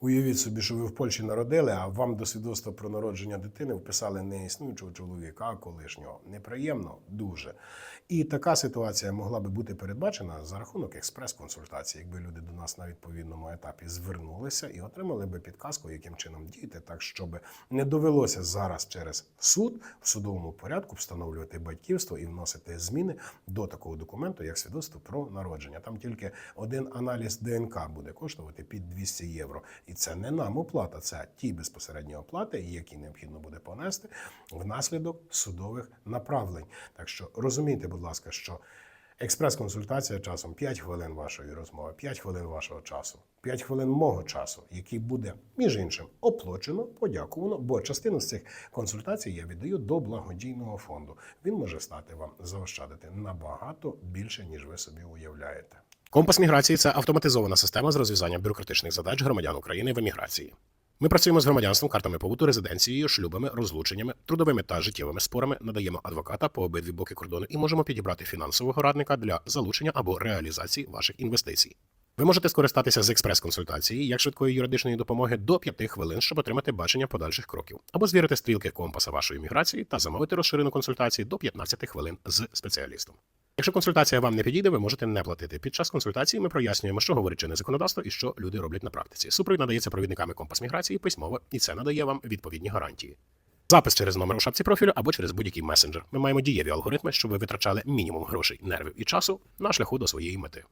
Уявіть собі, що ви в Польщі народили, а вам до свідоцтва про народження дитини вписали не існуючого чоловіка, а колишнього. Неприємно дуже. І така ситуація могла би бути передбачена за рахунок експрес-консультації, якби люди до нас на відповідному етапі звернулися і отримали би підказку, яким чином діяти, так щоб не довелося зараз через суд в судовому порядку встановлювати батьківство і вносити зміни до такого документу, як свідоцтво про народження. Там тільки один аналіз ДНК буде коштувати під 200 євро. І це не нам оплата, це ті безпосередні оплати, які необхідно буде понести внаслідок судових направлень. Так що розумійте, будь ласка, що експрес-консультація часом 5 хвилин вашої розмови, 5 хвилин вашого часу, 5 хвилин мого часу, який буде між іншим оплачено, подякувано, бо частину з цих консультацій я віддаю до благодійного фонду. Він може стати вам заощадити набагато більше, ніж ви собі уявляєте. Компас міграції це автоматизована система з розв'язання бюрократичних задач громадян України в еміграції. Ми працюємо з громадянством, картами побуту, резиденцією, шлюбами, розлученнями, трудовими та життєвими спорами, надаємо адвоката по обидві боки кордону і можемо підібрати фінансового радника для залучення або реалізації ваших інвестицій. Ви можете скористатися з експрес-консультації як швидкої юридичної допомоги до 5 хвилин, щоб отримати бачення подальших кроків, або звірити стрілки компаса вашої міграції та замовити розширену консультацію до 15 хвилин з спеціалістом. Якщо консультація вам не підійде, ви можете не платити. Під час консультації ми прояснюємо, що говорить чинне законодавство і що люди роблять на практиці. Супровід надається провідниками компас міграції письмово, і це надає вам відповідні гарантії. Запис через номер у шапці профілю або через будь-який месенджер. Ми маємо дієві алгоритми, щоб ви витрачали мінімум грошей, нервів і часу на шляху до своєї мети.